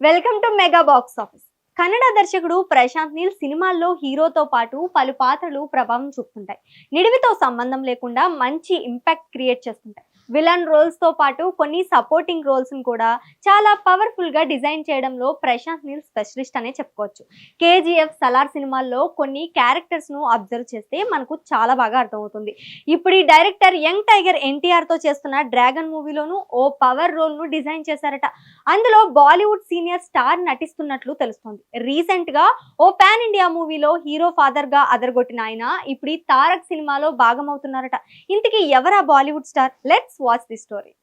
Welcome to mega box office. Kannada దర్శకుడు ప్రశాంత్ నీల్ సినిమాల్లో హీరోతో పాటు పలు పాత్రలు ప్రభావం చూపుతుంటాయి. నిడివితో సంబంధం లేకుండా మంచి ఇంపాక్ట్ క్రియేట్ చేస్తుంటాయి. విలన్ రోల్స్తో పాటు కొన్ని సపోర్టింగ్ రోల్స్ను కూడా చాలా పవర్ఫుల్గా డిజైన్ చేయడంలో ప్రశాంత్ నీల్ స్పెషలిస్ట్ అనే చెప్పుకోవచ్చు. కేజీఎఫ్ సలార్ సినిమాల్లో కొన్ని క్యారెక్టర్స్ను అబ్జర్వ్ చేస్తే మనకు చాలా బాగా అర్థమవుతుంది. ఇప్పుడు ఈ డైరెక్టర్ యంగ్ టైగర్ ఎన్టీఆర్తో చేస్తున్న డ్రాగన్ మూవీలోను ఓ పవర్ రోల్ను డిజైన్ చేశారట. అందులో బాలీవుడ్ సీనియర్ స్టార్ నటిస్తున్నట్లు తెలుస్తోంది. రీసెంట్గా ఓ పాన్ ఇండియా మూవీలో హీరో ఫాదర్గా అదరగొట్టిన ఆయన ఇప్పుడు ఈ తారక్ సినిమాలో భాగమవుతున్నారట. ఇంతకీ ఎవరా Bollywood star? Let's watch this story.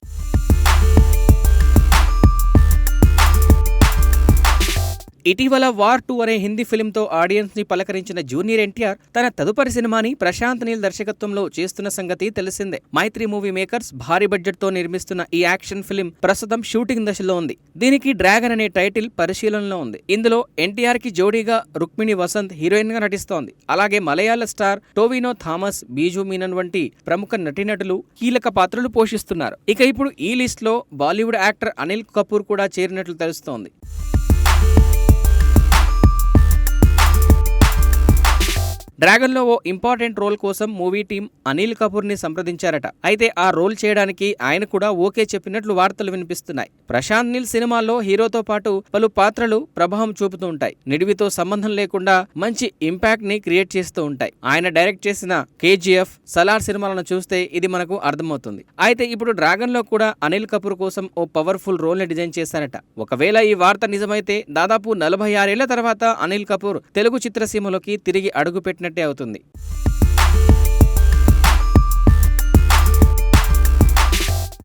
ఇటీవల వార్ టూ అనే హిందీ ఫిల్మ్తో ఆడియన్స్ని పలకరించిన జూనియర్ ఎన్టీఆర్ తన తదుపరి సినిమాని ప్రశాంత్ నీల్ దర్శకత్వంలో చేస్తున్న సంగతి తెలిసిందే. మైత్రి మూవీ మేకర్స్ భారీ బడ్జెట్తో నిర్మిస్తున్న ఈ యాక్షన్ ఫిల్మ్ ప్రస్తుతం షూటింగ్ దశలో ఉంది. దీనికి డ్రాగన్ అనే టైటిల్ పరిశీలనలో ఉంది. ఇందులో ఎన్టీఆర్కి జోడీగా రుక్మిణి వసంత్ హీరోయిన్గా నటిస్తోంది. అలాగే మలయాళ స్టార్ టోవినో థామస్ బీజు మీనన్ వంటి ప్రముఖ నటీనటులు కీలక పాత్రలు పోషిస్తున్నారు. ఇక ఇప్పుడు ఈ లిస్ట్లో బాలీవుడ్ యాక్టర్ అనిల్ కపూర్ కూడా చేరినట్లు తెలుస్తోంది. డ్రాగన్లో ఓ ఇంపార్టెంట్ రోల్ కోసం మూవీ టీం అనిల్ కపూర్ని సంప్రదించారట. అయితే ఆ రోల్ చేయడానికి ఆయన కూడా ఓకే చెప్పినట్లు వార్తలు వినిపిస్తున్నాయి. ప్రశాంత్ నీల్ సినిమాల్లో హీరోతో పాటు పలు పాత్రలు ప్రభావం చూపుతూ ఉంటాయి. నిడివితో సంబంధం లేకుండా మంచి ఇంపాక్ట్ని క్రియేట్ చేస్తూ ఉంటాయి. ఆయన డైరెక్ట్ చేసిన కేజీఎఫ్ సలార్ సినిమాలను చూస్తే ఇది మనకు అర్థమవుతుంది. అయితే ఇప్పుడు డ్రాగన్లో కూడా అనిల్ కపూర్ కోసం ఓ పవర్ఫుల్ రోల్ని డిజైన్ చేశారట. ఒకవేళ ఈ వార్త నిజమైతే దాదాపు నలభై ఆరేళ్ళ తర్వాత అనిల్ కపూర్ తెలుగు చిత్రసీమలోకి తిరిగి అడుగుపెట్టిన పెట్టినట్టే అవుతుంది.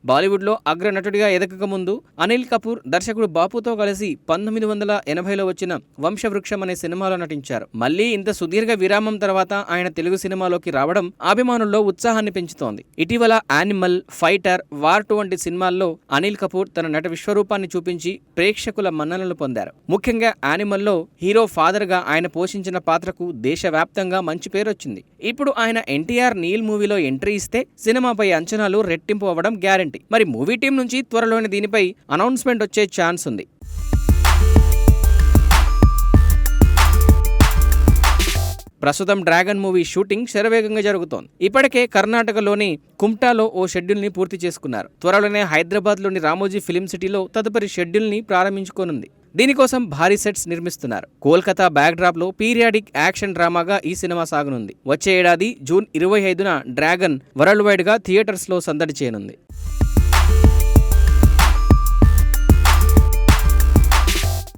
బాలీవుడ్లో అగ్ర నటుడిగా ఎదగక ముందు అనిల్ కపూర్ దర్శకుడు బాపుతో కలిసి పంతొమ్మిది వందల ఎనభైలో వచ్చిన వంశవృక్షం అనే సినిమాలో నటించారు. మళ్ళీ ఇంత సుదీర్ఘ విరామం తర్వాత ఆయన తెలుగు సినిమాలోకి రావడం అభిమానుల్లో ఉత్సాహాన్ని పెంచుతోంది. ఇటీవల యానిమల్ ఫైటర్ వార్ టూ వంటి సినిమాల్లో అనిల్ కపూర్ తన నట విశ్వరూపాన్ని చూపించి ప్రేక్షకుల మన్ననలు పొందారు. ముఖ్యంగా యానిమల్లో హీరో ఫాదర్గా ఆయన పోషించిన పాత్రకు దేశవ్యాప్తంగా మంచి పేరొచ్చింది ఇప్పుడు ఆయన ఎన్టీఆర్ నీల్ మూవీలో ఎంట్రీ ఇస్తే సినిమాపై అంచనాలు రెట్టింపు అవ్వడం గ్యారెంటీ. మరి మూవీ టీం నుంచి త్వరలోని దీనిపై అనౌన్స్మెంట్ వచ్చే ఛాన్స్ ఉంది. ప్రస్తుతం డ్రాగన్ మూవీ షూటింగ్ శరవేగంగా జరుగుతోంది. ఇప్పటికే కర్ణాటకలోని కుమ్టాలో ఓ షెడ్యూల్ని పూర్తి చేసుకున్నారు. త్వరలోనే హైదరాబాద్లోని రామోజీ ఫిలిం సిటీలో తదుపరి షెడ్యూల్ని ప్రారంభించుకోనుంది. దీనికోసం భారీ సెట్స్ నిర్మిస్తున్నారు. కోల్కతా బ్యాక్డ్రాప్లో పీరియాడిక్ యాక్షన్ డ్రామాగా ఈ సినిమా సాగనుంది. వచ్చే ఏడాది జూన్ ఇరవై ఐదున డ్రాగన్ వరల్డ్ వైడ్గా థియేటర్స్లో సందడి చేయనుంది.